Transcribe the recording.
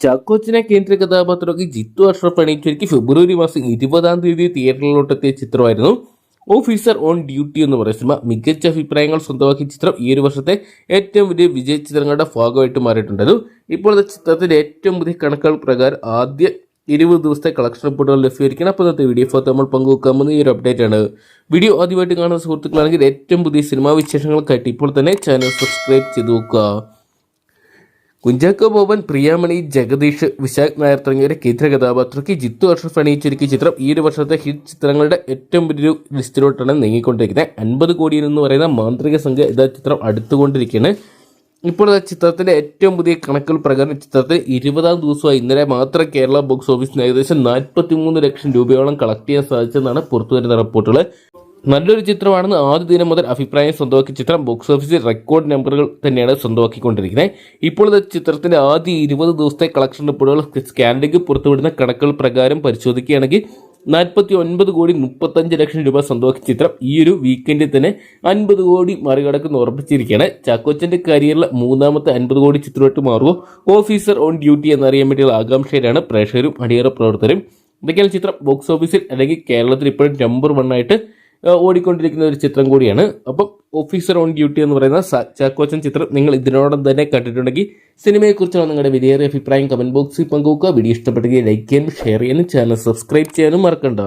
ചാക്കോച്ചിനെ കേന്ദ്ര കഥാപാത്രമാക്കി ജിത്തു അഷ്റഫ് അണിയിച്ചൊരുക്കി ഫെബ്രുവരി മാസം ഇരുപതാം തീയതി തിയേറ്ററിലോട്ടെത്തിയ ചിത്രമായിരുന്നു ഓഫീസർ ഓൺ ഡ്യൂട്ടി എന്ന് പറയുന്ന സിനിമ. മികച്ച അഭിപ്രായങ്ങൾ സ്വന്തമാക്കിയ ചിത്രം ഈ ഒരു വർഷത്തെ ഏറ്റവും വലിയ വിജയ ചിത്രങ്ങളുടെ ഭാഗമായിട്ട് മാറിയിട്ടുണ്ട് ഇപ്പോഴത്തെ ചിത്രത്തിന്റെ ഏറ്റവും പുതിയ കണക്കുകൾ പ്രകാരം ആദ്യ ഇരുപത് ദിവസത്തെ കളക്ഷൻ റിപ്പോർട്ടുകൾ ലഭ്യമായിരിക്കണം. അപ്പോൾ ഇന്നത്തെ വീഡിയോ ഫോർ നമ്മൾ പങ്കുവെക്കാൻ പോകുന്ന ഈ ഒരു അപ്ഡേറ്റ് ആണ്. വീഡിയോ ആദ്യമായിട്ട് കാണുന്ന സുഹൃത്തുക്കളാണെങ്കിൽ ഏറ്റവും പുതിയ സിനിമാ വിശേഷങ്ങൾക്കായിട്ട് ഇപ്പോൾ തന്നെ ചാനൽ സബ്സ്ക്രൈബ് ചെയ്ത് നോക്കുക. കുഞ്ചാക്കോ ബോബൻ പ്രിയാമണി ജഗദീഷ് വിശാഖ് നായർ തുടങ്ങിയവരെ കേന്ദ്ര കഥാപാത്രയ്ക്ക് ജിത്തു അഷ്റഫ് അണിയിച്ചൊരുക്കിയ ചിത്രം ഈ ഒരു വർഷത്തെ ഹിറ്റ് ചിത്രങ്ങളുടെ ഏറ്റവും വലിയൊരു ലിസ്റ്റിലോട്ടാണ് നീങ്ങിക്കൊണ്ടിരിക്കുന്നത്. അൻപത് കോടിയിൽ എന്ന് പറയുന്ന മാന്ത്രിക സംഖ്യ ഇതാ ചിത്രം അടുത്തുകൊണ്ടിരിക്കുകയാണ്. ഇപ്പോൾ ചിത്രത്തിന്റെ ഏറ്റവും പുതിയ കണക്കുകൾ പ്രകാരം ചിത്രത്തിൽ ഇരുപതാം ദിവസമായി ഇന്നലെ മാത്രം കേരള ബോക്സ് ഓഫീസിന് ഏകദേശം നാൽപ്പത്തി മൂന്ന് ലക്ഷം രൂപയോളം കളക്ട് ചെയ്യാൻ സാധിച്ചെന്നാണ് പുറത്തുവരുന്ന റിപ്പോർട്ടുകൾ. നല്ലൊരു ചിത്രമാണെന്ന് ആദ്യ ദിനം മുതൽ അഭിപ്രായം സ്വന്തമാക്കിയ ചിത്രം ബോക്സ് ഓഫീസിൽ റെക്കോർഡ് നമ്പറുകൾ തന്നെയാണ് സ്വന്തമാക്കിക്കൊണ്ടിരിക്കുന്നത് ഇപ്പോൾ ചിത്രത്തിന്റെ ആദ്യ ഇരുപത് ദിവസത്തെ കളക്ഷൻ റിപ്പോർട്ടുകൾ സ്കാനിലേക്ക് പുറത്തുവിടുന്ന കണക്കുകൾ പ്രകാരം പരിശോധിക്കുകയാണെങ്കിൽ നാൽപ്പത്തി ഒൻപത് കോടി മുപ്പത്തഞ്ച് ലക്ഷം രൂപ സ്വന്തമാക്കിയ ചിത്രം ഈ ഒരു വീക്കെൻഡിൽ തന്നെ അൻപത് കോടി മറികടക്കുന്ന ഉറപ്പിച്ചിരിക്കുകയാണ്. ചാക്കോച്ചന്റെ കരിയറിലെ മൂന്നാമത്തെ അൻപത് കോടി ചിത്രമായിട്ട് മാറുമോ ഓഫീസർ ഓൺ ഡ്യൂട്ടി എന്നറിയാൻ വേണ്ടിയുള്ള ആകാംക്ഷയിലാണ് പ്രേക്ഷകരും അടിയറ പ്രവർത്തകരും. ഇതൊക്കെയാണ് ചിത്രം ബോക്സ് ഓഫീസിൽ അല്ലെങ്കിൽ കേരളത്തിൽ ഇപ്പോഴും നമ്പർ വൺ ആയിട്ട് ഓടിക്കൊണ്ടിരിക്കുന്ന ഒരു ചിത്രം കൂടിയാണ്. അപ്പം ഓഫീസർ ഓൺ ഡ്യൂട്ടി എന്ന് പറയുന്ന ചാക്കോച്ചൻ ചിത്രം നിങ്ങൾ ഇതിനോടൊപ്പം തന്നെ കണ്ടിട്ടുണ്ടെങ്കിൽ സിനിമയെക്കുറിച്ചുള്ള നിങ്ങളുടെ വിലയേറിയ അഭിപ്രായം കമന്റ് ബോക്സിൽ പങ്കുവെക്കുക. വീഡിയോ ഇഷ്ടപ്പെട്ടെങ്കിൽ ലൈക്ക് ചെയ്യാനും ഷെയർ ചെയ്യാനും ചാനൽ സബ്സ്ക്രൈബ് ചെയ്യാനും മറക്കണ്ട.